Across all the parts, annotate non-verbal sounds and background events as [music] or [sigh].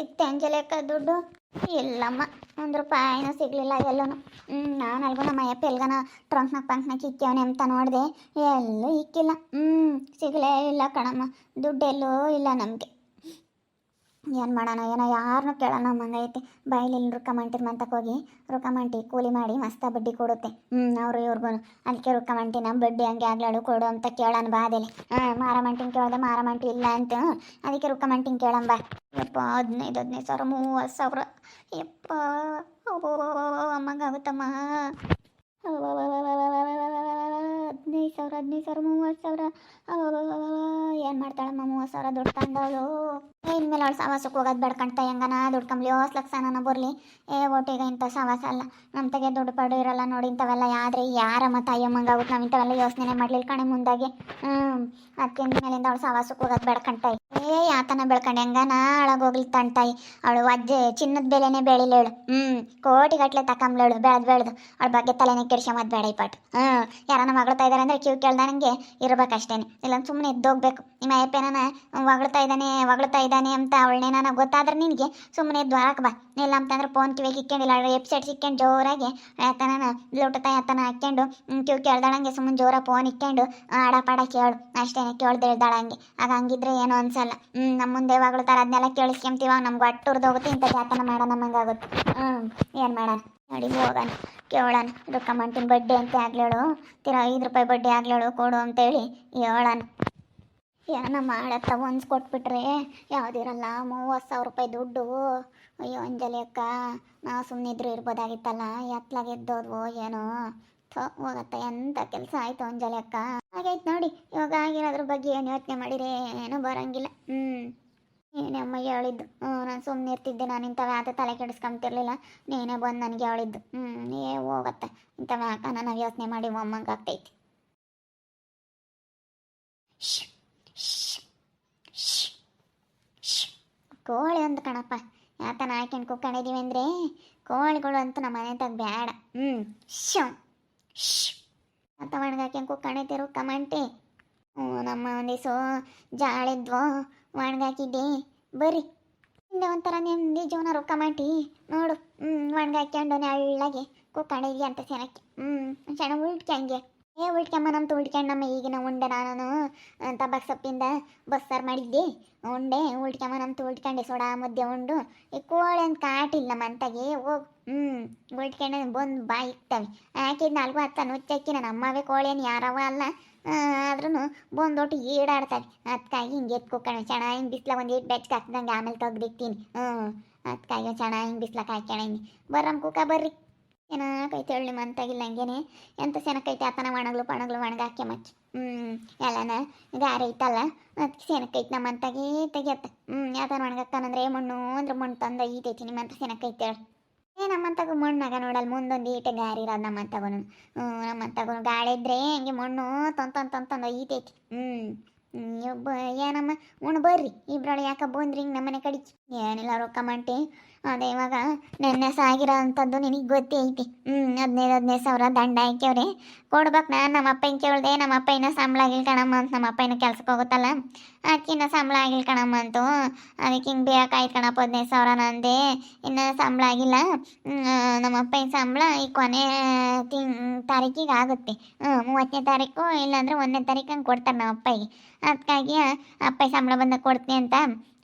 ಸಿಕ್ತೆ ಅಂಜಲೇಕ ದುಡ್ಡು? ಇಲ್ಲಮ್ಮ, ಒಂದು ರೂಪಾಯಿನೂ ಸಿಗಲಿಲ್ಲ ಎಲ್ಲೂ ಹ್ಞೂ ನಾನು ಅಲ್ಗೂ ನಮ್ಮ ಅಯ್ಯಪ್ಪ ಎಲ್ಗನ ಟ್ರಂಕ್ನಾಗ ಪಂಕ್ನಾಗ ಇಕ್ಕವನೆ ಅಂತ ನೋಡಿದೆ. ಎಲ್ಲೂ ಇಕ್ಕಿಲ್ಲ. ಹ್ಞೂ ಸಿಗಲೇ ಇಲ್ಲ ಕಣಮ್ಮ. ದುಡ್ಡೆಲ್ಲೂ ಇಲ್ಲ ನಮಗೆ. ಏನು ಮಾಡೋಣ ಏನೋ ಯಾರನ್ನೂ ಕೇಳೋಣ ನಮ್ಮಂಗೈತೆ ಬಾಯಿಲಿ ರುಕ್ಕ ಮಂಟಿನ ಮಂತಕ್ಕೆ ಹೋಗಿ ರುಕ್ಕ ಮಂಟಿ ಕೂಲಿ ಮಾಡಿ ಮಸ್ತ ಬಡ್ಡಿ ಕೊಡುತ್ತೆ ಹ್ಞೂ ಅವರು ಇವ್ರಿಗೂ ಅದಕ್ಕೆ ರುಕ್ಕ ಮಂಟಿನ ಬಡ್ಡಿ ಹಂಗೆ ಆಗ್ಲಾಡು ಕೊಡು ಅಂತ ಕೇಳೋಣ ಬಾದಲ್ಲಿ ಹಾಂ ಮಾರ ಮಂಟಿನ ಕೇಳ್ದೆ ಮಾರ ಮಂಟಿ ಇಲ್ಲ ಅಂತ ಅದಕ್ಕೆ ರುಕ್ಕ ಮಂಟಿನ ಬಾ ಯಪ್ಪ ಹದಿನೈದು ಹದಿನೈದು ಸಾವಿರ ಮೂವತ್ತು ಸಾವಿರ ಯಪ್ಪ ಅಮ್ಮಂಗಾಗುತ್ತಮ್ಮ ಹದಿನೈದು ಸಾವಿರ ಹದಿನೈದು ಸಾವಿರ ಮೂವತ್ತು ಸಾವಿರ ಏನು ಮಾಡ್ತಾಳಮ್ಮ ಮೂವತ್ತು ಸಾವಿರ ದುಡ್ಡು ತಂದವಳು. ಇನ್ಮೇಲೆ ಅವಳು ಸವಾಸಕ್ಕೆ ಹೋಗೋದು ಬೇಡ್ಕಂತ ಹೆಂಗನ? ದುಡ್ಡು ಕಂಬ್ಲಿ ಹೋಸ್ ಲಕ್ಷನ ಬರ್ಲಿ. ಏ, ಒಟ್ಟಿಗೆ ಇಂಥ ಸವಾಸ ಅಲ್ಲ. ನಮ್ಮ ತೆಗೆ ದುಡ್ಡು ಪಡು ಇರಲ್ಲ ನೋಡಿ ಇಂಥವೆಲ್ಲ. ಯಾದ್ರೆ ಯಾರ ಮತ್ತು ಅಯ್ಯಮ್ಮಂಗಾಗುತ್ತೆ ನಾವು ಇಂಥವೆಲ್ಲ ಯೋಚನೆ ಮಾಡಲಿಲ್ಲ ಕಣೆ ಮುಂದಾಗಿ. ಹ್ಞೂ ಅದಕ್ಕೆ ಮೇಲಿಂದ ಅವಳು ಸವಾಸಕ್ಕೆ ಹೋಗೋದು ಬೇಡ್ಕಂತಾಯಿ ಏ ಯಾತನ ಬೆಳ್ಕೊಂಡು ಹೆಂಗನ ಒಳಗೋಗ್ಲಿ ತಂಟಾಯಿ ಅವಳು ಅಜ್ಜೆ ಚಿನ್ನದ ಬೆಲೆನೇ ಬೆಳಿಲೇಳು ಹ್ಮ್, ಕೋಟಿ ಕೋಟಿಗಟ್ಲೆ ತಕೊಂಬ್ಲೇಳು ಬೆಳೆದು ಬೆಳೆದು ಅವಳ ಬಗ್ಗೆ ತಲೆನೇ ಮತ್ ಬೇಡ ಈ ಪಾಟ್ ಹ್ಞೂ ಯಾರನ್ನ ಮಗಳ್ತಾ ಇದ್ದಾರೆ ಅಂದ್ರೆ ಕ್ಯೂ ಕೇಳ್ದಂಗೆ ಇರ್ಬೇಕಷ್ಟೇನೆ. ಇಲ್ಲ ಸುಮ್ಮನೆ ಎದ್ದೋಗ್ಬೇಕು. ನಿಮ್ಮ ಅಯ್ಯಪ್ಪನ ಹೊಗಳ್ತಾ ಇದ್ದಾನೆ ಹೊಗಳ್ತಾ ಇದ್ದಾನೆ ಅಂತ ಅವಳನ್ನೇನ ಗೊತ್ತಾದ್ರೆ ನಿನಗೆ ಸುಮ್ಮನೆ ಎದ್ದು ಬಾ. ಇಲ್ಲ ಅಂತಂದ್ರೆ ಫೋನ್ ಕಿವಿಗೆ ಇಕ್ಕೊಂಡಿಲ್ಲ. ವೆಬ್ಸೈಟ್ ಸಿಕ್ಕೊಂಡು ಜೋರಾಗಿ ಆತನ ಲೋಟತ ಆತನ ಹಾಕ್ಕೊಂಡು ಕ್ಯೂ ಕೇಳ್ದಾಳಂಗೆ ಸುಮ್ಮನೆ ಜೋರ ಫೋನ್ ಇಕ್ಕೊಂಡು ಆಡ ಪಾಡ ಕೇಳು. ಅಷ್ಟೇನೆ ಕೇಳ್ದೇಳ್ದಾಳಂಗೆ ಆಗ ಹಂಗಿದ್ರೆ ಏನೋ ಅನ್ಸಲ್ಲ ಹ್ಞೂ ನಮ್ಮ ಮುಂದೆ ಥರ ಅದನ್ನೆಲ್ಲ ಕೇಳಿಸ್ಕೊಂತೀವ, ನಮ್ಗೆ ಒಟ್ಟು ಹೋಗುತ್ತೆ ಇಂಥ ಜಾತನ ಮಾಡೋಣ ನಮಗಾಗುತ್ತೆ ಹ್ಞೂ ಏನು ಮಾಡೋಣ? ನೋಡಿ, ಹೋಗೋಣ, ಕೇಳೋಣ. ಮಾಡ್ತೀನಿ ಬಡ್ಡಿ ಅಂತ ಆಗ್ಲೇಳು ತಿರ ಐದು ರೂಪಾಯಿ ಬಡ್ಡಿ ಆಗ್ಲೇಳು ಕೊಡು ಅಂತೇಳಿ ಹೇಳೋಣ. ಏನ ಮಾಡತ್ತ ಒಂದ್ಸ್ ಕೊಟ್ಬಿಟ್ರೆ? ಯಾವ್ದಿರಲ್ಲ, ಮೂವತ್ತು ಸಾವಿರ ರೂಪಾಯಿ ದುಡ್ಡು. ಅಯ್ಯೋ, ಅಂಜಲಿ ಅಕ್ಕ, ನಾವು ಸುಮ್ಮನಿದ್ರು ಇರ್ಬೋದಾಗಿತ್ತಲ್ಲ, ಎತ್ಲಾಗ ಎದ್ದೋದ್ವೋ, ಏನೋ. ಹೋಗತ್ತ, ಎಂತ ಕೆಲಸ ಆಯ್ತು ಅಂಜಲಿ ಅಕ್ಕ? ಹಾಗೈತ್ ನೋಡಿ, ಇವಾಗ ಆಗಿರೋದ್ರ ಬಗ್ಗೆ ಏನು ಯೋಚನೆ ಮಾಡಿದ್ರೆ ಏನೂ ಬರಂಗಿಲ್ಲ. ಹ್ಞೂ ನೀನೇ ಅಮ್ಮ ಹೇಳಿದ್ದು. ನಾನು ಸುಮ್ಮನೆ ಇರ್ತಿದ್ದೆ, ನಾನು ಇಂಥವು ಯಾತ ತಲೆ ಕೆಡಿಸ್ಕೊಂತಿರ್ಲಿಲ್ಲ. ನೀನೇ ಬಂದು ನನಗೆ ಹೇಳಿದ್ದು. ಹ್ಞೂ ಏ ಹೋಗತ್ತೆ. ಇಂಥವು ಯಾಕ ನಾನು ಯೋಚನೆ ಮಾಡಿ ಅಮ್ಮಂಗೆ ಆಗ್ತೈತಿ. ಕೋಳಿ ಒಂದು ಕಣಪ್ಪ. ಯಾತನ ಹಾಕೊಂಡು ಕೂಕೊಂಡಿದ್ದೀವಿ ಅಂದರೆ, ಕೋಳಿಗಳು ಅಂತೂ ನಮ್ಮ ಮನೆ ತಗ ಬೇಡ ಹ್ಞೂ ಶ್ ಅಂತ ಒಣಗಾಕ್ಯಂಡು ಕುಕ್ಕೊಂಡಿದ್ದೀರು ಕಮಂಟಿ ನಮ್ಮ ಒಂದಿಸು ಜಾಳಿದ್ವೋ ಒಣಗಾಕಿದ್ದೆ ಬರ್ರಿ. ಹಿಂದೆ ಒಂಥರ ನೆಮ್ಮದಿ ಜೀವನ ರೊಕ್ಕ ಮಾಡಿ ನೋಡು, ಹ್ಞೂ ಒಣಗಾಕ್ಯಂಡು ನೆಳ್ಳಗೆ ಕುಕ್ಕೊಂಡಿದ್ಯ ಅಂತ ಸೆನಕ್ಕೆ ಹ್ಞೂ ಚೆನ್ನಾಗಿ ಉಳ್ಟ್ಕ್ಯಂಗೆ ಏ ಉಳ್ಕೆಮ್ಮ ನಮ್ಮ ತುಳ್ಕೊಂಡು ನಮ್ಮ ಈಗಿನ ಉಂಡೆ ನಾನು ತಬಕ್ ಸೊಪ್ಪಿಂದ ಬಸ್ಸಾರು ಮಾಡಿದ್ದೆ. ಉಂಡೆ ಉಳ್ಕೆಮ್ಮ ನಮ್ಮ ತುಳ್ಕೊಂಡೆ ಸೋಡಾ ಮುದ್ದೆ ಉಂಡು. ಈ ಕೋಳಿ ಅಂತ ಕಾಟಿಲ್ಲ ಮಂತಾಗೆ, ಹೋಗ್ ಹ್ಞೂ ಉಳ್ಟ್ಕೊಂಡು ಬಂದು ಬಾಯಿ ಇಕ್ತವೆ ಹಾಕಿದ್ ನಾಲ್ಕು ಹತ್ತ ನುಚ್ಚಕ್ಕಿ ನನ್ನ ಅಮ್ಮವೇ ಕೋಳಿಯನ್ನು ಯಾರವ ಅಲ್ಲ. ಆದ್ರೂ ಬಂದೊಟ್ಟು ಈಡಾಡ್ತಾರೆ ಅದಕ್ಕಾಗಿ ಹಿಂಗೆ ಕುಕ್ಕಣ ಚೆನ್ನಾಗಿ ಹಿಂಗೆ ಬಿಸ್ಲ ಒಂದು ಏಟ್ ಬೆಚ್ಚಗೆ ಹಾಕ್ದಂಗೆ ಆಮೇಲೆ ತೆಗ್ದಿಕ್ತೀನಿ. ಹ್ಞೂ ಅದಕ್ಕಾಗಿ ಚೆನ್ನಾಗಿ ಹಿಂಗೆ ಬಿಸ್ಲಾಗ ಹಾಕ್ಯಾಣ ಬರ್ರಮ್ಮ ಕುಕ್ಕ, ಬರ್ರಿ. ಚೆನ್ನಾಗೈತೆ ಹೇಳಿ ಮಂತಾಗಿಲ್ಲ ಹಂಗೇನೆ. ಎಂತ ಚೆನ್ನಾಗೈತೆ ಆತನ ಒಣಗ್ಲು ಪಣಗ್ಲು ಒಣಗಾಕ್ಯ ಮಚ್ಚ. ಹ್ಞೂ ಎಲ್ಲನ ಗಾರೆ ಐತಲ್ಲ. ಅದಕ್ಕೆ ಸೆನಕೈತೆ ನಮ್ಮ ಅಂತಾಗೇ ತೆಗಿಯತ್ತ. ಹ್ಞೂ ಯಾತನ ಒಣಗಾಕ್ತಾನಂದ್ರೆ ಮಣ್ಣು ಅಂದ್ರೆ ಮಣ್ಣು ತಂದ ಈತೈತಿ ನಿಮ್ಮಂತ ಸೆನಕೈತೆ ಹೇಳಿ. ಏ ನಮ್ಮಂತಾಗ ಮಣ್ಣಾಗ ನೋಡಲ್ಲ ಮುಂದೊಂದು ಈಟೆ ಗಾರಿ ಇರೋದು ನಮ್ಮಂತಾಗೂ ಹ್ಞೂ ನಮ್ಮಂತಾಗೂ ಗಾಳಿ ಇದ್ರೆ ಹಂಗೆ ಮಣ್ಣು ತಂತ ತಂತ ತಂದು ತಂದು ಈತೈತಿ ಹ್ಞೂ ಏನಮ್ಮ ಉಣ್ ಬರ್ರಿ. ಇಬ್ರೊಳಗೆ ಯಾಕ ಬಂದ್ರಿ? ಹಿಂಗೆ ನಮ್ಮನೆ ಕಡಿಚಿ ಏನಿಲ್ಲ, ರೊಕ್ಕ ಮಂಟಿ. ಅದೇ ಇವಾಗ ನೆನ್ನೆ ಸಾಗಿರೋ ಅಂಥದ್ದು ನಿನಗೆ ಗೊತ್ತೇ ಐತಿ ಹ್ಞೂ ಹದಿನೈದು ಹದಿನೈದು ಸಾವಿರ ದಂಡ ಹಾಕ್ಯವ್ರಿ. ಕೊಡ್ಬೇಕು ನಾನು ನಮ್ಮ ಅಪ್ಪ ಕೇಳಿದೆ ನಮ್ಮ ಅಪ್ಪ ಇನ್ನೂ ಸಂಬಳ ಆಗಿಲ್ಲ ಕಣಮ್ಮ ಅಂತ ನಮ್ಮ ಅಪ್ಪ ಇನ್ನೂ ಕೆಲ್ಸಕ್ಕೆ ಹೋಗುತ್ತಲ್ಲ. ಅದಕ್ಕೆ ಇನ್ನೂ ಸಂಬಳ ಆಗಿಲ್ಲ ಕಣಮ್ಮ ಅಂತು. ಅದಕ್ಕೆ ಹಿಂಗೆ ಬೇಕಾಯ್ತು ಕಣಪ್ಪ, ಹದಿನೈದು ಸಾವಿರ ನಂದೆ. ಇನ್ನೂ ಸಂಬಳ ಆಗಿಲ್ಲ. ನಮ್ಮ ಅಪ್ಪನ ಸಂಬಳ ಈ ಕೊನೆ ತಿಂಗ್, ತಾರೀಕಿಗೆ ಆಗುತ್ತೆ. ಹ್ಞೂ ಮೂವತ್ತನೇ ತಾರೀಕು, ಇಲ್ಲಾಂದ್ರೆ ಒಂದನೇ ತಾರೀಕು ಹಂಗೆ ಕೊಡ್ತಾರೆ ನಮ್ಮ ಅಪ್ಪಗೆ ಅದಕ್ಕಾಗಿ ಅಪ್ಪ ಸಂಬಳ ಬಂದಾಗ ಕೊಡ್ತೀನಿ ಅಂತ.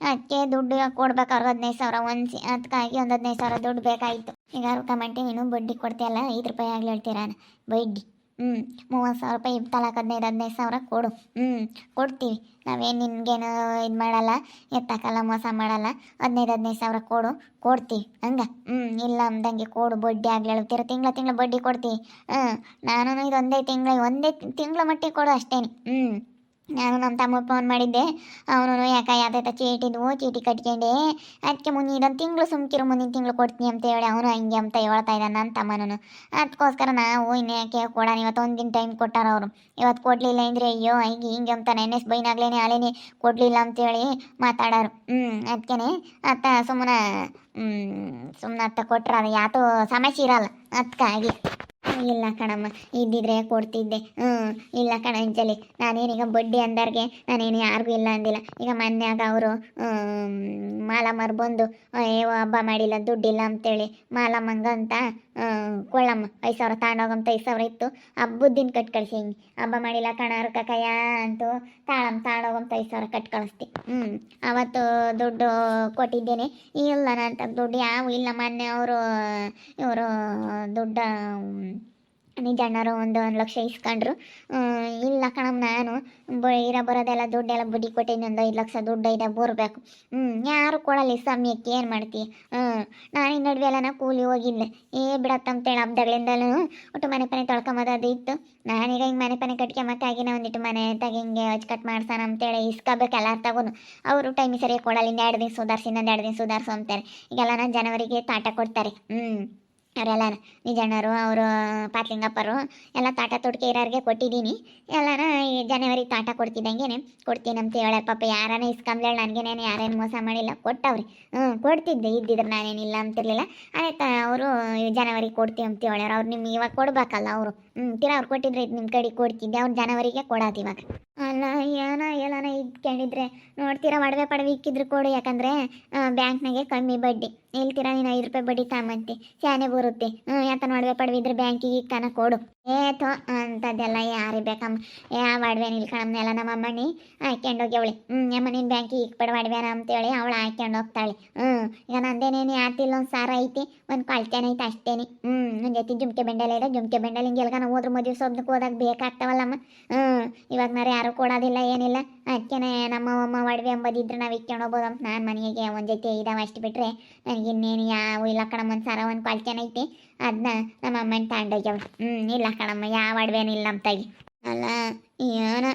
ಅದಕ್ಕೆ ದುಡ್ಡು ಕೊಡ್ಬೇಕು ಅವ್ರಿಗೆ ಹದಿನೈದು ಸಾವಿರ ಒಂದ್ಸಿ ಅದಕ್ಕಾಗಿ ಒಂದು ಹದಿನೈದು ಸಾವಿರ ದುಡ್ಡು ಬೇಕಾಯಿತು ಈಗ ಅವ್ರು ಕಮೆಂಟ್ ನೀನು ಬಡ್ಡಿ ಕೊಡ್ತೀಯಲ್ಲ, ಐದು ರೂಪಾಯಿ ಆಗಲಿ ಹೇಳ್ತೀರ ಬಡ್ಡಿ. ಹ್ಞೂ ಮೂವತ್ತು ಸಾವಿರ ರೂಪಾಯಿ ತಲಾಕ ಹದಿನೈದು ಹದಿನೈದು ಸಾವಿರ ಕೊಡು. ಹ್ಞೂ ಕೊಡ್ತೀವಿ. ನಾವೇನು ನಿನ್ಗೇನು ಇದು ಮಾಡಲ್ಲ ಎತ್ತಾಕಲ್ಲ ಮೋಸ ಮಾಡಲ್ಲ. ಹದಿನೈದು ಹದಿನೈದು ಸಾವಿರ ಕೊಡು, ಕೊಡ್ತೀವಿ. ಹಂಗೆ? ಹ್ಞೂ ಇಲ್ಲ ಅಂದಂಗೆ ಕೊಡು, ಬಡ್ಡಿ ಆಗ್ಲಿ ಹೇಳ್ತೀರ. ತಿಂಗಳ ತಿಂಗಳ ಬಡ್ಡಿ ಕೊಡ್ತೀವಿ. ಹ್ಞೂ ನಾನು ಇದೊಂದೇ ತಿಂಗಳ, ಒಂದೇ ತಿಂಗಳ ಮಟ್ಟಿಗೆ ಕೊಡು ಅಷ್ಟೇನೆ. ಹ್ಞೂ ನಾನು ನಮ್ಮ ತಮ್ಮ ಫೋನ್ ಮಾಡಿದ್ದೆ. ಅವನು ಯಾಕೆ, ಯಾವ್ದಾಯ್ತ ಚೀಟಿದ್ವು ಚೀಟಿ ಕಟ್ಕೊಂಡೆ. ಅದಕ್ಕೆ ಮುಂದೆ ಇದೊಂದು ತಿಂಗಳು ಸುಮ್ಕಿರು, ಮುಂದಿನ ತಿಂಗಳು ಕೊಡ್ತೀನಿ ಅಂತ ಹೇಳಿ ಅವನು ಹಂಗೆ ಅಂತ ಹೇಳ್ತಾ ಇದ್ದಾನೆ ನನ್ನ ತಮ್ಮನೂ ಅದಕ್ಕೋಸ್ಕರ ನಾವು ಇನ್ಯಾಕೆ ಕೊಡೋಣ? ಇವತ್ತು ಒಂದಿನ ಟೈಮ್ ಕೊಟ್ಟಾರ ಅವರು. ಇವತ್ತು ಕೊಡಲಿಲ್ಲ ಅಂದರೆ, ಅಯ್ಯೋ, ಹಿಂಗೆ ಹಿಂಗೆ ಅಂತ ನೆನೆಸ್ ಬೈನಾಗ್ಲೇನೆ ಅಲೇನೆ ಕೊಡಲಿಲ್ಲ ಅಂತೇಳಿ ಮಾತಾಡೋರು. ಹ್ಞೂ ಅದಕ್ಕೇ ಅತ್ತ ಸುಮ್ಮನೆ ಸುಮ್ಮನೆ ಅತ್ತ ಕೊಟ್ರೆ ಅದು ಯಾತೋ ಸಮಸ್ಯೆ ಇರಲ್ಲ ಅದಕ್ಕಾಗಿ ಇಲ್ಲ ಕಣಮ್ಮ, ಇದ್ದಿದ್ರೆ ಕೊಡ್ತಿದ್ದೆ. ಹ್ಞೂ ಇಲ್ಲ ಕಣ ಅಂಜಲಿ, ನಾನೇನೀಗ ಬಡ್ಡಿ ಅಂದರ್ಗೆ, ನಾನೇನು ಯಾರಿಗೂ ಇಲ್ಲ ಅಂದಿಲ್ಲ. ಈಗ ಮೊನ್ಯಾಗ ಅವರು ಮಾಲಮ್ಮರು ಬಂದು ಏ ಹಬ್ಬ ಮಾಡಿಲ್ಲ, ದುಡ್ಡಿಲ್ಲ ಅಂತೇಳಿ. ಮಾಲಮ್ಮಂಗ ಅಂತ ಕೊಳ್ಳಮ್ಮ, ಐದು ಸಾವಿರ ತಗೊಂಡೋಗಂತ ಐದು ಸಾವಿರ ಇತ್ತು. ಹಬ್ಬದ ದಿನ ಕಟ್ ಕಳಿಸಿ ಹಿಂಗೆ. ಹಬ್ಬ ಮಾಡಿಲ್ಲ ಕಣ ಅರ್ಕ ಕಯ್ಯ ಅಂತೂ ತಾಳಮ್ಮ ತಾಳೋಗಂತ ಐದು ಸಾವಿರ ಕಟ್ ಕಳಿಸ್ತಿ ಹ್ಞೂ ಅವತ್ತು ದುಡ್ಡು ಕೊಟ್ಟಿದ್ದೇನೆ. ಇಲ್ಲ ನನ್ನ ದುಡ್ಡು ಯಾವ ಇಲ್ಲ. ಮೊನ್ನೆ ಅವರು, ಇವರು ದುಡ್ಡ ನಿಜಣ್ಣರು ಒಂದು ಒಂದು ಲಕ್ಷ ಇಸ್ಕೊಂಡ್ರು. ಇಲ್ಲ ಕಣಮ್ಮ ನಾನು. ಬ, ಇರೋ ಬರೋದೆಲ್ಲ ದುಡ್ಡೆಲ್ಲ ಬುಡಿ ಕೊಟ್ಟಿನಿ ಒಂದು ಐದು ಲಕ್ಷ ದುಡ್ಡು ಇದೆ, ಬರಬೇಕು. ಹ್ಞೂ ಯಾರು ಕೊಡಲ್ಲ ಸಮಯಕ್ಕೆ, ಏನು ಮಾಡ್ತೀಯ ಹ್ಞೂ ನಾನು ನಡುವೆ ಎಲ್ಲ ಕೂಲಿ ಹೋಗಿಲ್ಲ ಏ ಬಿಡತ್ತ ಅಂತೇಳಿ ಹಬ್ದಗಳಿಂದಲೂ ಒಟ್ಟು ಮನೆ ಪನೆ ತೊಳ್ಕೊಂಬದು ಅದು ಇತ್ತು. ನಾನೀಗ ಹಿಂಗೆ ಮನೆ ಪನೆ ಕಟ್ಕೊಂಬಕ್ಕಾಗಿನ ಒಂದಿಟ್ಟು ಮನೆ ತಗ ಹಿಂಗೆ ಕಟ್ ಮಾಡ್ಸೋಣ ಅಂತೇಳಿ ಇಸ್ಕೋಬೇಕು ಎಲ್ಲಾರು ತಗೋನು. ಅವರು ಟೈಮಿಗೆ ಸರಿಯಾಗಿ ಕೊಡಲ್ಲ ಎರಡು ದಿನ ಸುಧಾರಿಸಿ, ಇನ್ನೊಂದು ಎರಡು ದಿನ ಸುಧಾರಿಸು ಅಂತಾರೆ. ಈಗೆಲ್ಲ ನಾನು ಜನವರಿಗೆ ತಾಟ ಕೊಡ್ತಾರೆ. ಹ್ಞೂ ಅವರೆಲ್ಲ ನಿಜಣ್ಣರು, ಅವರು ಪಾತ್ಲಿಂಗಪ್ಪರು ಎಲ್ಲ ತಾಟ ತೊಡ್ಕೆ ಇರೋರಿಗೆ ಕೊಟ್ಟಿದ್ದೀನಿ. ಎಲ್ಲಾರ ಈ ಜನವರಿ ತಾಟ ಕೊಡ್ತಿದ್ದಂಗೆ ಕೊಡ್ತೀನಿ ಅಂತ ಹೇಳ ಪಾಪ ಯಾರನ್ನ ಇಸ್ಕೊಂಬ್ಲೇಳು ನನಗೇನೇನು ಯಾರೇನು ಮೋಸ ಮಾಡಿಲ್ಲ, ಕೊಟ್ಟವ್ರಿ. ಹ್ಞೂ, ಕೊಡ್ತಿದ್ದೆ, ಇದ್ದಿದ್ರೆ ನಾನೇನಿಲ್ಲ ಅಂತಿರಲಿಲ್ಲ. ಆಯ್ತಾ, ಅವರು ಜನವರಿ ಕೊಡ್ತೀವಿ ಅಂತ ಹೇಳ್ಯಾರ. ಅವ್ರು ನಿಮ್ಗೆ ಇವಾಗ ಕೊಡ್ಬೇಕಲ್ಲ ಅವರು. ಹ್ಞೂ ತೀರಾ ಅವ್ರು ಕೊಟ್ಟಿದ್ರೆ ಇದು ನಿಮ್ಮ ಕಡೆ ಕೊಡ್ತಿದ್ದೆ ಅವ್ರು ಜನವರಿಗೆ ಕೊಡೋದು ಇವಾಗ. ಅಲ್ಲ, ಏನ ಎಲ್ಲನ ಇದ್ಕೊಂಡಿದ್ರೆ ನೋಡ್ತೀರಾ, ಒಡವೆ ಪಡವೆ ಇಕ್ಕಿದ್ರು ಕೊಡು, ಯಾಕಂದ್ರೆ ಬ್ಯಾಂಕ್ನಾಗೆ ಕಮ್ಮಿ ಬಡ್ಡಿ. ಇಲ್ತೀರಾ ನೀನು ಐದು ರೂಪಾಯಿ ಬಡ್ಡಿ ತಗೊಂಬಂತಿ, ಶಾನೆ ಬರುತ್ತೆ. ಹ್ಞೂ ಯಾತ ಒಡವೆ ಪಡವೆ ಇದ್ರೆ ಬ್ಯಾಂಕಿಗೆ ಇಕ್ಕನ ಕೊಡು. ಏತೋ ಅಂಥದ್ದೆಲ್ಲ ಯಾರಿ ಬೇಕಮ್ಮ. ಯಾವ ಒಡವೆ ನಿಲ್ಕಣಮ್ನೆಲ್ಲ ನಮ್ಮ ಅಮ್ಮಣ್ಣಿ ಹಾಕ್ಯಂಡು ಹೋಗ್ಯವಳೆ. ಹ್ಞೂ ಅಮ್ಮ ನೀನು ಬ್ಯಾಂಕಿಗೆ ಇಕ್ಬೇಡ ಒಡವೆನ ಅಂತೇಳಿ ಅವಳು ಹಾಕ್ಯಂಡು ಹೋಗ್ತಾಳೆ. ಹ್ಞೂ ಈಗ ನಂದೇನೇನು ಯಾತಿಲ್ಲ ಒಂದು ಸಾರ ಐತಿ, ಒಂದು ಕಳ್ತೇನೆ ಐತೆ ಅಷ್ಟೇನೆ. ಹ್ಞೂ ನನ್ನ ಜೊತೆ ಜುಮ್ಕೆ ಬೆಂಡೆಲ್ಲ ಇದೆ, ಜುಮ್ಕೆ ಬೆಂಡಲ್ ಹಿಂಗೆ ಎಲ್ಗಾನ ಹೋದ್ರೆ ಮದುವೆ ಸೊಬ್ನಕ್ಕೆ ಹೋದಾಗ ಬೇಕಾಗ್ತಾವಲ್ಲಮ್ಮ. ಹ್ಞೂ ಇವಾಗ ನಾರು ಯಾರು ಕೊಡೋದಿಲ್ಲ, ಏನಿಲ್ಲ. ಅದಕ್ಕೆ ನಮ್ಮ ಅಮ್ಮ ಒಡವೆ ಅಂಬದಿದ್ರೆ ನಾವು ಇಕ್ಕೊಂಡು ಹೋಗ್ಬೋದು. ಅಂತ ನಾನು ಮನೆಗೆ ಒಂದು ಜೊತೆ ಇದಾವೆ ಅಷ್ಟು ಬಿಟ್ಟರೆ ನನಗೆ ಇನ್ನೇನು ಯಾವ ಇಲ್ಲ ಕಣಮ್ಮ, ಒಂದು ಸಾರ ಒಂದು ಕಳ್ತೇನೆ ಐತಿ. ಅದನ್ನ ನಮ್ಮ ಅಮ್ಮನ ತಗೊಂಡೋಗ್ಯವ ಹ್ಞೂ ಇಲ್ಲ. ಕಣಮ್ಮ, ಯಾವ ಅಡ್ವೇನಿಲ್ಲ ನಮ್ಮ ತಾಯಿ ಅಲ್ಲ, ಏನ?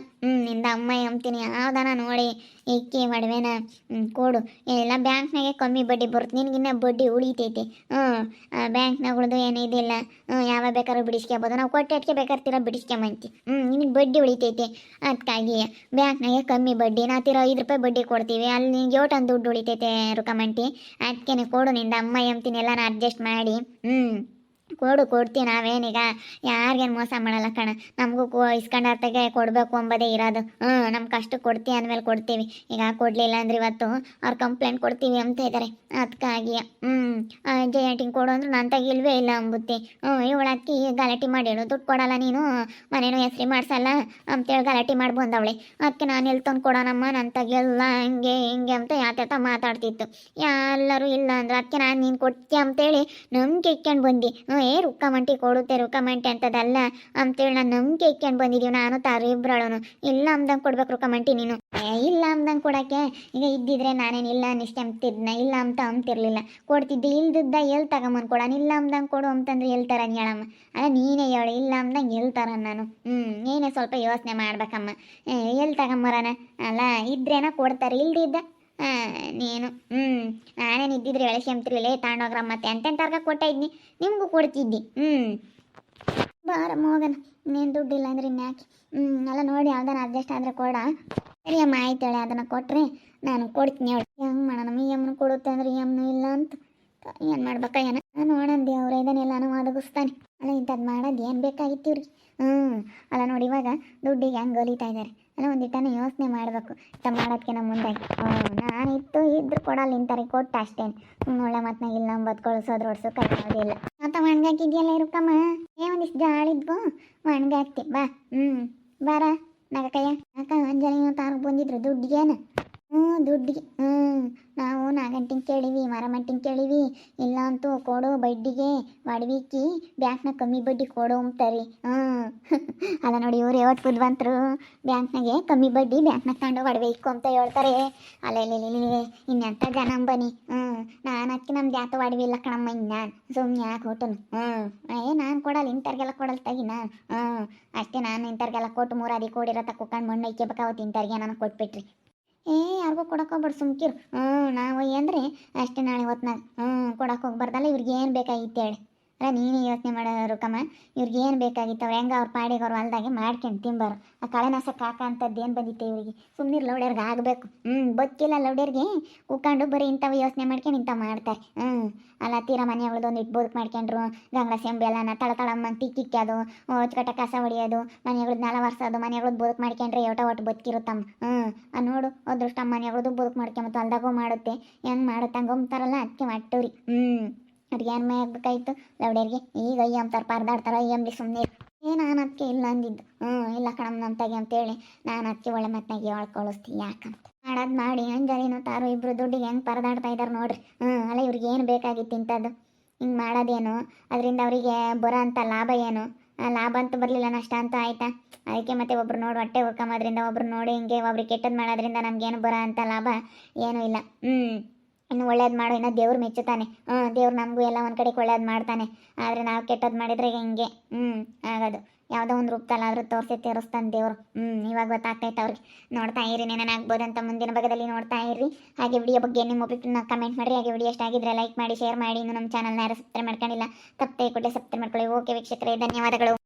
ನಿಂದ ಅಮ್ಮ ಅಂಬ್ತೀನಿ ಯಾವ್ದಾನ ನೋಡಿ. ಇಕ್ಕಿ ಒಡವೆನ ಕೊಡು. ಎಲ್ಲ ಬ್ಯಾಂಕ್ನಾಗೆ ಕಮ್ಮಿ ಬಡ್ಡಿ ಬರುತ್ತೆ. ನಿನಗಿನ್ನ ಬಡ್ಡಿ ಉಳಿತೈತಿ. ಹ್ಞೂ ಬ್ಯಾಂಕ್ನಾಗಳದು ಏನೂ ಇದಿಲ್ಲ. ಹ್ಞೂ ಯಾವಾಗ ಬೇಕಾದ್ರೂ ಬಿಡಿಸ್ಕೊಬೋದು ನಾವು ಕೊಟ್ಟೆಟ್ಗೆ ಬೇಕಾರ್ತಿರ ಬಿಡಿಸ್ಕೊಂಬಂತಿ ಹ್ಞೂ ನಿನಗೆ ಬಡ್ಡಿ ಉಳಿತೈತಿ. ಅದಕ್ಕಾಗಿ ಬ್ಯಾಂಕ್ನಾಗೆ ಕಮ್ಮಿ ಬಡ್ಡಿ. ನಾ ತಿರೋ ಐದು ರೂಪಾಯಿ ಬಡ್ಡಿ ಕೊಡ್ತೀವಿ. ಅಲ್ಲಿ ನಿಂಗೆ ಯೋಟನ್ ದುಡ್ಡು ಉಳಿತೈತೆ, ರುಕಮಂಟಿ. ಅದಕ್ಕೆ ಕೊಡು, ನಿಂದ ಅಮ್ಮ ಎಂತೀನಿ ಎಲ್ಲಾನ ಅಡ್ಜಸ್ಟ್ ಮಾಡಿ. ಹ್ಞೂ ಕೊಡು, ಕೊಡ್ತೀವಿ ನಾವೇನೀಗ? ಯಾರಿಗೇನು ಮೋಸ ಮಾಡಲ್ಲ ಕಣ. ನಮಗೂ ಕೊ ಕೊಡಬೇಕು ಅಂಬೋದೇ ಇರೋದು. ಹ್ಞೂ ನಮ್ಮ ಕಷ್ಟ ಕೊಡ್ತೀವಿ ಅಂದಮೇಲೆ ಕೊಡ್ತೀವಿ. ಈಗ ಕೊಡಲಿಲ್ಲ ಅಂದ್ರೆ ಇವತ್ತು ಅವ್ರು ಕಂಪ್ಲೇಂಟ್ ಕೊಡ್ತೀವಿ ಅಂತ ಇದ್ದಾರೆ ಅದಕ್ಕಾಗಿ ಹ್ಞೂ ಜಯಂಟಿಂಗ್ ಕೊಡು ಅಂದ್ರೆ ನನ್ನ ತಗ ಇಲ್ವೇ ಇಲ್ಲ ಅಂಬುತ್ತಿ. ಹ್ಞೂ ಇವಳು ಅಕ್ಕಿ ಗಲಾಟೆ ಮಾಡಿಳು ದುಡ್ಡು ಕೊಡಲ್ಲ ನೀನು. ಮನೇನು ಹೆಸ್ರಿ ಮಾಡಿಸಲ್ಲ ಅಂತೇಳಿ ಗಲಾಟೆ ಮಾಡಿ ಬಂದವಳೆ. ಅದಕ್ಕೆ ನಾನು ಎಲ್ಲಿ ತಂದು ಕೊಡೋಣಮ್ಮ? ನನ್ನ ತಗೆಲ್ಲ ಹಿಂಗೆ ಹಿಂಗೆ ಅಂತ ಯಾತ ಮಾತಾಡ್ತಿತ್ತು. ಎಲ್ಲರೂ ಇಲ್ಲ ಅಂದ್ರೆ ಅದಕ್ಕೆ ನಾನು ನೀನು ಕೊಡ್ತೀಯ ಅಂತೇಳಿ ನಂಬಿಕೆ ಇಕ್ಕೊಂಡು ಬಂದು. ಏ ರುಕ್ಕಮಂಟಿ ಕೊಡುತ್ತೆ ರುಕ್ಕಮಂಟಿ ಅಂತದಲ್ಲ. ಅಂತೇಳಿ ನಾನು ನಂಬಿಕೆ ಇಕ್ಕೊಂಡು ಬಂದಿದೀವಿ, ನಾನು ತಾರು ಇಬ್ಬರಳು ಇಲ್ಲ ಅಂದಂಗೆ ಕೊಡ್ಬೇಕು ರುಕ್ಕಮಂಟಿ ನೀನು. ಏ, ಇಲ್ಲ ಅಂದಂಗೆ ಕೊಡೋಕ್ಕೆ. ಈಗ ಇದ್ದಿದ್ರೆ ನಾನೇನಿಲ್ಲ ಇಲ್ಲ ಅಂಬ್ತಿದ್ನ, ಇಲ್ಲ ಅಂತ ಅಂತಿರ್ಲಿಲ್ಲ ಕೊಡ್ತಿದ್ದೆ, ಇಲ್ದಿದ್ದ ಎಲ್ಲಿ ತಗೊಂಬಂದು ಕೊಡೋಣ ಇಲ್ಲ ಅಂದಂಗೆ ಕೊಡು ಅಂತಂದ್ರೆ ಎಲ್ತಾರ ಹೇಳಮ್ಮ ಅಲ್ಲ, ನೀನೇ ಹೇಳು, ಇಲ್ಲ ಅಂದಂಗೆ ಹೇಳ್ತಾರ ನಾನು? ಹ್ಞೂ ನೀನೇ ಸ್ವಲ್ಪ ಯೋಚನೆ ಮಾಡ್ಬೇಕಮ್ಮ. ಎಲ್ಲಿ ತಗೊಂಬರೋಣ? ಅಲ್ಲ, ಇದ್ರೇನ ಕೊಡ್ತಾರೆ, ಇಲ್ದಿದ್ದ? ನೀನು. ಹ್ಞೂ ನಾನೇನು ಇದ್ದಿದ್ರೆ ಎಳೆಸ್ಕೊಂತಿರ್ಲಿಲ್ಲ ತಗೊಂಡೋಗ್ರ ಮತ್ತೆ ಅಂತೆಂತರ್ಗ ಕೊಟ್ಟ ಇದ್ನಿ. ನಿಮಗೂ ಕೊಡ್ತಿದ್ದಿ. ಹ್ಞೂ ಬಾರ ಮೋಗನ, ಇನ್ನೇನು ದುಡ್ಡಿಲ್ಲ ಅಂದ್ರೆ ಇನ್ಯಾಕೆ? ಹ್ಞೂ ಎಲ್ಲ ನೋಡಿ ಯಾವ್ದಾನ ಅಡ್ಜಸ್ಟ್ ಆದರೆ ಕೊಡ. ಸರಿ ಅಮ್ಮ, ಆಯ್ತು ಹೇಳಿ ಅದನ್ನು ಕೊಟ್ಟರೆ ನಾನು ಕೊಡ್ತೀನಿ ಹೇಳಿ ಹೆಂಗೆ ಮಾಡೋಣ? ಈ ಅಮ್ಮನ ಕೊಡುತ್ತೆ ಅಂದ್ರೆ ಈ ಇಲ್ಲ ಅಂತ. ಏನು ಮಾಡ್ಬೇಕ ನಾನು ನೋಡೋಣ ಇದನ್ನೆಲ್ಲ ಇದನ್ನೆಲ್ಲಾನು ಒದಗಿಸ್ತಾನೆ. ಅಲ್ಲ ಇಂಥದ್ದು ಮಾಡೋದು ಏನು ಬೇಕಾಗಿತ್ತು ಇವ್ರಿಗೆ? ಹ್ಞೂ ಅಲ್ಲ ನೋಡಿ ಇವಾಗ ದುಡ್ಡಿಗೆ ಹೆಂಗೆ ಗಲೀತಾ ಇದ್ದಾರೆ ಅಲ್ಲ ಒಂದಿಟ್ಟನ ಯೋಚನೆ ಮಾಡಬೇಕು. ಇಂಥ ಮಾಡೋದಕ್ಕಿಂತ ಮುಂದೆ. ನಾನು ಇತ್ತು, ಇದ್ರು ಕೊಡಲ್ಲ ಇಂಥವ್ರಿಗೆ ಕೊಟ್ಟು ಅಷ್ಟೇ. ಒಳ್ಳೆ ಮಾತನಾಗ ಇಲ್ಲ ಅಂಬದು ಕಳ್ಸೋದು ಹೊಡ್ಸೋ ಕಲಿಯೋದಿಲ್ಲ ಅಂತ ಮಣ್ಗಾಕಿದ್ಯಲ್ಲ ಇರುಕಮ್ಮ? ಏ, ಒಂದಿಷ್ಟು ಜಾಳಿದ್ವು ಮಣ್ಗಾಕ್ತಿ ಬಾ. ಹ್ಞೂ ಬಾರ, ನಗಕಯ್ಯ. ಅಕ್ಕ ಅಂಜಲಿ ತಾರು ಬಂದಿದ್ರು, ದುಡ್ಡಿಗೇನು? ಹ್ಞೂ, ದುಡ್ಡಿಗೆ. ಹ್ಞೂ, ನಾವು ನಾಗಂಟಿಂಗ್ ಕೇಳಿವಿ ಮರಮಂಟಿಂಗ್ ಕೇಳಿವಿ. ಇಲ್ಲ ಅಂತೂ ಕೊಡು ಬಡ್ಡಿಗೆ ಒಡವಿಕ್ಕಿ ಬ್ಯಾಂಕ್ನಾಗ ಕಮ್ಮಿ ಬಡ್ಡಿ ಕೊಡು ಅಂತಾರೆ ಹ್ಞೂ. [laughs] ಅಲ್ಲ ನೋಡಿ, ಇವ್ರು ಯಾವತ್ತು ಬುದ್ಧಿವಂತರು? ಬ್ಯಾಂಕ್ನಾಗೆ ಕಮ್ಮಿ ಬಡ್ಡಿ ಬ್ಯಾಂಕ್ನಾಗ ತಗೊಂಡು ಒಡವೆ ಇಕ್ಕು ಅಂತ ಹೇಳ್ತಾರೆ. ಅಲ್ಲೆಲ್ಲಿ ಇನ್ನೆಂಥ ಜನ ಬನ್ನಿ. ಹ್ಞೂ, ನಾನು ಅಕ್ಕಿ ನಮ್ದು ಯಾತ ಇಲ್ಲ ಕಣಮ್ಮ ಇನ್ನು. ಸುಮ್ಮನೆ ಯಾಕೆ ಹ್ಞೂ. ಏ, ನಾನು ಕೊಡಲ್ಲ, ಇಂಥವ್ರಿಗೆಲ್ಲ ಕೊಡಲ್ಲ ತಗಿ ನಾನು ಹ್ಞೂ. ಅಷ್ಟೇ ನಾನು ಇಂಥವ್ರಿಗೆಲ್ಲ ಕೊಟ್ಟು ಮೂರಾದಿ ಕೊಡಿರೋ ತಕ್ಕೊಂಡು ಮಣ್ಣು ಇಕ್ಕಬೇಕಾವತ್ತು ಇಂಥವ್ರಿಗೆ ನಾನು ಕೊಟ್ಬಿಟ್ರಿ. ಏ, ಯಾರಿಗೂ ಕೊಡಕ್ಕೆ ಹೋಗ್ಬೇಡ ಸುಮ್ಕಿರು. ಹ್ಞೂ ನಾವು ಅಂದ್ರೆ ಅಷ್ಟೇ ನಾಳೆ ಹೊತ್ನಾಗ. ಹ್ಞೂ ಕೊಡಕ್ಕೆ ಹೋಗ್ಬಾರ್ದಲ್ಲ ಇವ್ರಿಗೆ ಏನು ಬೇಕಾಗಿತ್ತು ಹೇಳಿ ಅಲ್ಲ, ನೀನೇ ಯೋಚನೆ ಮಾಡೋರು ಕಮ್ಮ ಇವ್ರಿಗೆ ಏನು ಬೇಕಾಗಿತ್ತು ಅವ್ರು ಹೆಂಗೆ ಅವ್ರ ಪಾಡಿಗೆ ಅವ್ರು ಹೊಲ್ದಾಗೆ ಮಾಡ್ಕೊಂಡು ತಿಂಬಾರು. ಆ ಕಳೆನಾಶಕ್ಕೆ ಹಾಕಂಥದ್ದು ಏನು ಬಂದಿತ್ತು ಇವ್ರಿಗೆ? ಸುಮ್ಮನೆ ಲೌಡ್ಯರ್ಗೆ ಆಗಬೇಕು. ಹ್ಞೂ ಬದುಕಿಲ್ಲ ಲೌಡ್ಯರ್ಗೆ ಕೂಕಂಡು ಬರೀ ಇಂಥವು ಯೋಚನೆ ಮಾಡ್ಕೊಂಡು ಇಂಥವು ಮಾಡ್ತಾರೆ. ಹ್ಞೂ ಅಲ್ಲ, ತೀರಾ ಮನೆಯೊಳದು ಒಂದು ಇಟ್ಟು ಬದುಕು ಮಾಡ್ಕೊಂಡ್ರು. ಗಂಗಳ ಸೆಂಬೆ ಎಲ್ಲನ ತಳ ತಳಮ್ಮ ತಿಕ್ಕಿಕ್ಕೋದು ಹೊಚ್ಕಟ್ಟ ಕಸ ಹೊಡಿಯೋದು ಮನೆಗಳದ್ದು ನಾಲ ಒರೆಸೋದು ಮನೆಗಳದ್ದು ಬದುಕು ಮಾಡ್ಕೊಂಡ್ರೆ ಒಟ ಒಟ್ಟು ಬದುಕಿರುತ್ತಮ್ಮ. ಹ್ಞೂ ಆ ನೋಡು, ಅದೃಷ್ಟ ಮನೆಗಳದ್ದು ಬದುಕು ಮಾಡ್ಕೊಂಬತ್ತು, ಹೊಲ್ದಾಗೂ ಮಾಡುತ್ತೆ. ಹೆಂಗೆ ಮಾಡುತ್ತೆ ಹಂಗೆ ಅಂತಾರಲ್ಲ ಅದಕ್ಕೆ ಮಾಡ್ತವ್ರಿ ಹ್ಞೂ ಅವ್ರಿಗೆ ಏನು ಮೇ ಆಗ್ಬೇಕಾಯ್ತು? ಲೌಡ್ಯರಿಗೆ ಈಗ ಅಯ್ಯ ಅಂತಾರೆ ಪರದಾಡ್ತಾರೆ ಅಯ್ಯ ಅಂಬಿ ಸುಮ್ಮನೆ ಏ, ನಾನು ಅದಕ್ಕೆ ಇಲ್ಲ ಅಂದಿದ್ದು. ಹ್ಞೂ, ಇಲ್ಲ ಕಣಮ್ಮ ನಮ್ಮ ಅಂತ ಅಂತೇಳಿ ನಾನು ಅದಕ್ಕೆ ಒಳ್ಳೆ ಮತ್ನಾಗಿ ಹೇಳ್ಕೊಳಿಸ್ತೀನಿ ಯಾಕಂತ ಮಾಡೋದು ಮಾಡಿ ಅಂಜಲಿನೂ ತಾರು ಇಬ್ರು ದುಡ್ಡಿಗೆ ಹೆಂಗೆ ಪರದಾಡ್ತಾ ಇದ್ದಾರೆ ನೋಡ್ರಿ. ಹ್ಞೂ, ಅಲ್ಲ ಇವ್ರಿಗೆ ಏನು ಬೇಕಾಗಿತ್ತು ಇಂಥದ್ದು? ಹಿಂಗೆ ಮಾಡೋದೇನು? ಅದರಿಂದ ಅವರಿಗೆ ಬರೋ ಅಂತ ಲಾಭ ಏನು? ಲಾಭ ಅಂತೂ ಬರಲಿಲ್ಲ, ನಷ್ಟ ಅಂತ ಆಯ್ತಾ? ಅದಕ್ಕೆ ಮತ್ತೆ ಒಬ್ರು ನೋಡಿ ಹೊಟ್ಟೆ ಹುರ್ಕೊಂಬೋದ್ರಿಂದ ಒಬ್ರು ನೋಡಿ ಹಿಂಗೆ ಒಬ್ರಿಗೆ ಕೆಟ್ಟದ್ದು ಮಾಡೋದ್ರಿಂದ ನಮಗೇನು ಬರೋ ಅಂತ ಲಾಭ? ಏನೂ ಇಲ್ಲ. ಹ್ಞೂ ಇನ್ನು ಒಳ್ಳೇದು ಮಾಡು, ಇನ್ನು ದೇವ್ರು ಮೆಚ್ಚುತ್ತಾನೆ. ಹ್ಞೂ ದೇವ್ರು ನಮಗೂ ಎಲ್ಲ ಒಂದು ಕಡೆಗೆ ಒಳ್ಳೇದು ಮಾಡ್ತಾನೆ. ಆದರೆ ನಾವು ಕೆಟ್ಟದ್ದು ಮಾಡಿದ್ರೆ ಹೆಂಗೆ? ಹ್ಞೂ ಆಗೋದು. ಯಾವುದೋ ಒಂದು ರೂಪದಲ್ಲಾದರೂ ತೋರಿಸಿ ತೋರಿಸ್ತಾನೆ ದೇವರು. ಹ್ಞೂ ಇವಾಗ ಗೊತ್ತಾಗ್ತೈತೆ ಅವ್ರಿಗೆ. ನೋಡ್ತಾ ಇರಿ ನೆನಾಗ್ಬೋದು ಅಂತ ಮುಂದಿನ ಭಾಗದಲ್ಲಿ ನೋಡ್ತಾ ಇರಿ ಹಾಗೆ ವಿಡಿಯೋ ಬಗ್ಗೆ ನಿಮ್ಮ ಒಪಿನಿಯನ್ ಕಮೆಂಟ್ ಮಾಡಿರಿ. ಹಾಗೆ ವಿಡಿಯೋ ಆಗಿದ್ರೆ ಲೈಕ್ ಮಾಡಿ ಶೇರ್ ಮಾಡಿ. ಇನ್ನು ನಮ್ಮ ಚಾನಲ್ನ ಯಾರು ಸಬ್ಸ್ಕ್ರೈಬ್ ಮಾಡ್ಕೊಂಡಿಲ್ಲ, ತಪ್ಪೇ ಕೊಟ್ಟೆ ಸಬ್ಸ್ಕ್ರೈಬ್ ಮಾಡ್ಕೊಳ್ಳಿ. ಓಕೆ ವೀಕ್ಷಕರೇ, ಧನ್ಯವಾದಗಳು.